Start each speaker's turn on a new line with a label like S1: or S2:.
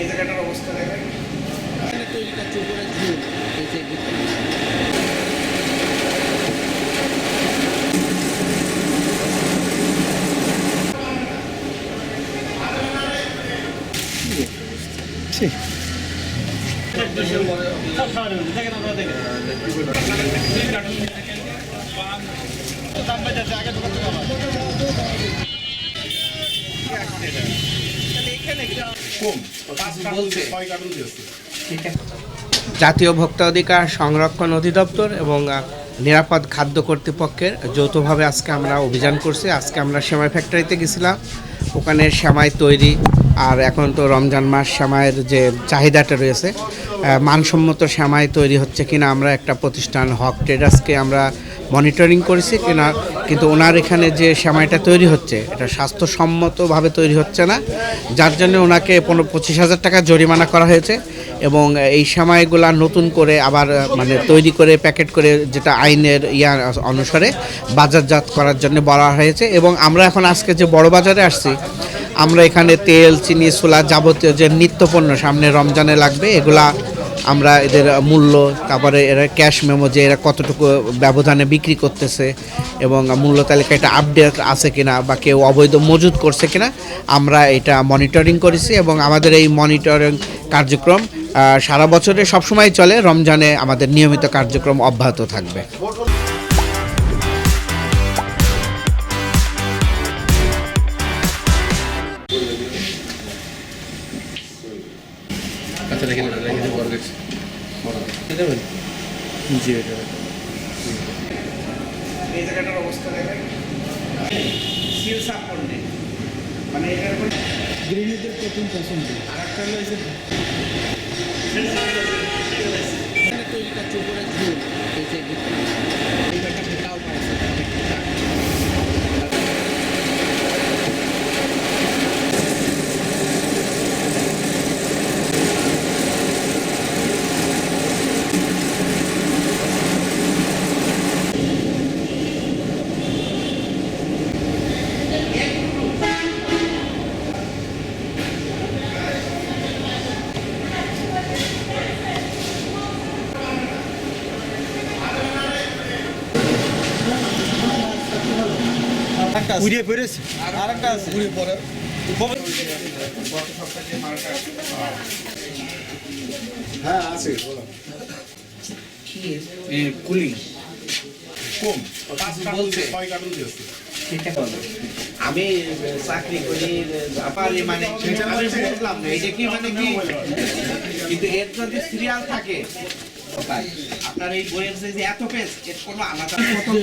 S1: এই জায়গাটার অবস্থা দেখেন
S2: এখানে তৈরি করছে উপরে ঝুল
S1: বলছে
S3: জাতীয় ভোক্তা অধিকার সংরক্ষণ অধিদপ্তর এবং নিরাপদ খাদ্য কর্তৃপক্ষের যৌথভাবে আজকে আমরা অভিযান করছি। আজকে আমরা সেমাই ফ্যাক্টরিতে গেছিলাম। ওখানে সেমাই তৈরি আর এখন তো রমজান মাস, সেমাইয়ের যে চাহিদাটা রয়েছে মানসম্মত সেমাই তৈরি হচ্ছে কিনা আমরা একটা প্রতিষ্ঠান হক ট্রেডার্সকে আমরা মনিটরিং করেছি কিনা কিন্তু ওনার এখানে যে সেমাইটা তৈরি হচ্ছে, এটা স্বাস্থ্যসম্মতভাবে তৈরি হচ্ছে না। যার জন্য ওনাকে পনেরো পঁচিশ হাজার টাকা জরিমানা করা হয়েছে এবং এই সেমাইগুলা নতুন করে আবার মানে তৈরি করে, প্যাকেট করে যেটা আইনের ইয়া অনুসারে বাজারজাত করার জন্য বলা হয়েছে। এবং আমরা এখন আজকে যে বড় বাজারে আসছি, আমরা এখানে তেল, চিনি সোলা যাবতীয় যে নিত্যপণ্য সামনে রমজানে লাগবে, এগুলা আমরা এদের মূল্য, তারপরে এরা ক্যাশ মেমো যে এরা কতটুকু ব্যবধানে বিক্রি করতেছে এবং মূল্য তালিকা এটা আপডেট আছে কিনা বা কেউ অবৈধ মজুদ করছে কিনা, আমরা এটা মনিটরিং করেছি এবং আমাদের এই মনিটরিং কার্যক্রম সারা বছরে সবসময় চলে। রমজানে আমাদের নিয়মিত কার্যক্রম অব্যাহত থাকবে।
S2: আচ্ছা রেখে দেবেন রেখে দেবেন বড় গেছে দেবেন? জি এটা
S1: এই জায়গাটার অবস্থা দেখেন। সিল সাপ করলে মানে এটার কোনো
S2: গৃহিণীদের প্রথম পছন্দ।
S1: আর একটা হলো এই যে
S2: এখানে তৈরি করছে উপরে ঝুল এই যে এই ব্যাপারটা তাও পাইছে
S4: উড়িয়ে পড়েছে আরেকটা আছে। উড়িয়ে পড়ে হ্যাঁ আছে বলো।
S1: কুলি।
S4: কম।
S1: বলছে
S4: ছয়
S1: আমি চাকরি করি পারি মানে আমি বুঝলাম না এটা কি মানে কি? কিন্তু এর যদি সিরিয়াল থাকে আপনার এই বইয়ের যে এত পেজ এর কোনো আলাদা প্রথম